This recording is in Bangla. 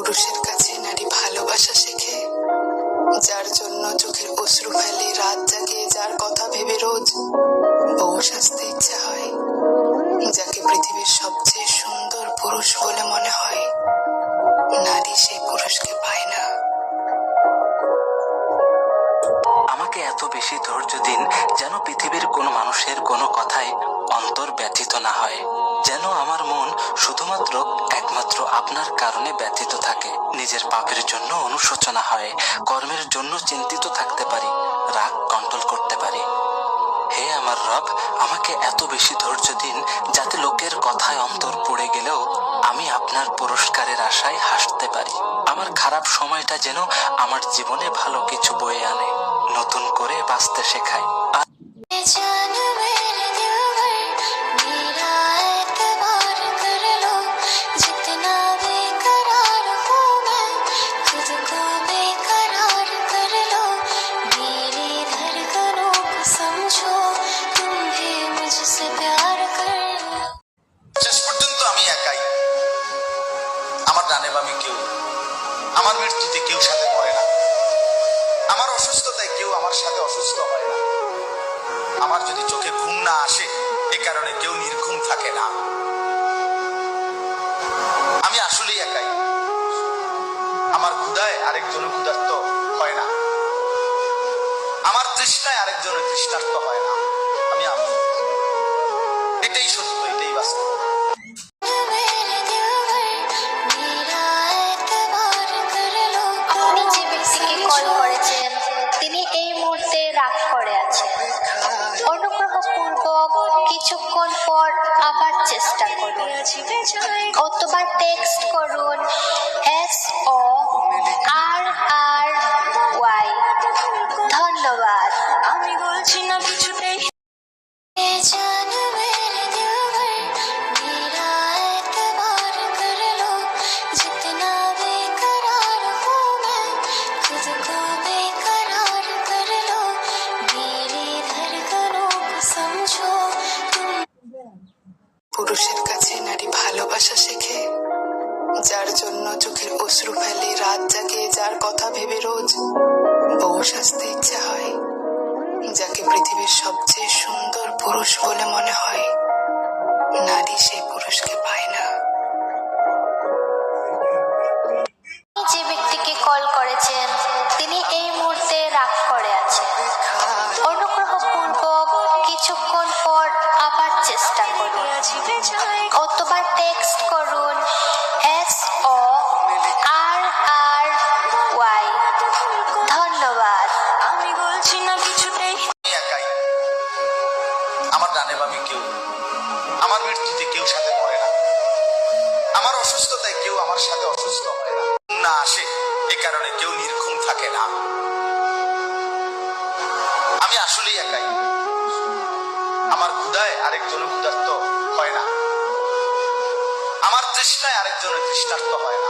পুরুষের কাছে নারী ভালোবাসা শেখে, যার জন্য চোখের অশ্রু ফেলে রাত জাগে যার কথা ভেবে রোজ বউ সাজতে ইচ্ছা হয়, যাকে পৃথিবীর সবচেয়ে সুন্দর পুরুষ বলে মনে হয়। নারী সেই পুরুষকে পায় না। আমাকে এত বেশি ধৈর্য দিন যেন পৃথিবীর কোনো মানুষের কোনো কথায় অন্তর ব্যথিত না হয়। যেন আমার মন শুধুমাত্র একমাত্র আপনার কারণে ব্যথিত থাকে। নিজের পাপের জন্য অনুশোচনা হয়, কর্মের জন্য চিন্তিত থাকতে পারি, রাগ কন্ট্রোল করতে পারি। হে আমার রব, আমাকে এত বেশি ধৈর্য দিন যাতে লোকের কথায় অন্তর পড়ে গেলেও আমি আপনার পুরস্কারের আশায় হাসতে পারি। আমার খারাপ সময়টা যেন আমার জীবনে ভালো কিছু বয়ে আনে, নতুন করে বাঁচতে শেখায়। আমার মৃত্যুতে কেউ সাথে মরে না। আমার অসুস্থতায় কেউ আমার সাথে অসুস্থ হয় না। আমার যদি চোখে ঘুম না আসে, এ কারণে কেউ নির্ঘুম থাকে না। আমি আসলেই একাই। আমার ক্ষুদায় আরেকজন ক্ষুধার্ত হয় না। আমার তৃষ্ণায় আরেকজনের তৃষ্ণার্ত হয় না। আমি আমি এটাই সত্য। অথবা টেক্সট করুন। জন্য চোখের অশ্রু ফেলে রাত জাগে যার কথা ভেবে রোজ বউ সাজতে ইচ্ছা হয়, যাকে পৃথিবীর সবচেয়ে সুন্দর পুরুষ বলে মনে হয়। নারী সেই পুরুষকে পায় না। যে ব্যক্তিকে কল করেছেন, তিনি এই মুহূর্তে রাগ করে আছেন। অনুগ্রহপূর্বক কিছুক্ষণ পর আবার চেষ্টা করুন। অথবা টেক্সট করুন। অসুস্থতায় কেউ আমার সাথে অসুস্থ হয় না। না আসে, এ কারণে কেউ নির্ঘুম থাকে না। আমি আসলেই একাই। আমার ক্ষুদায় আরেকজন ক্ষুধার্ত হয় না। আমার তৃষ্ণায় আরেকজনের তৃষ্ণার্ত হয় না।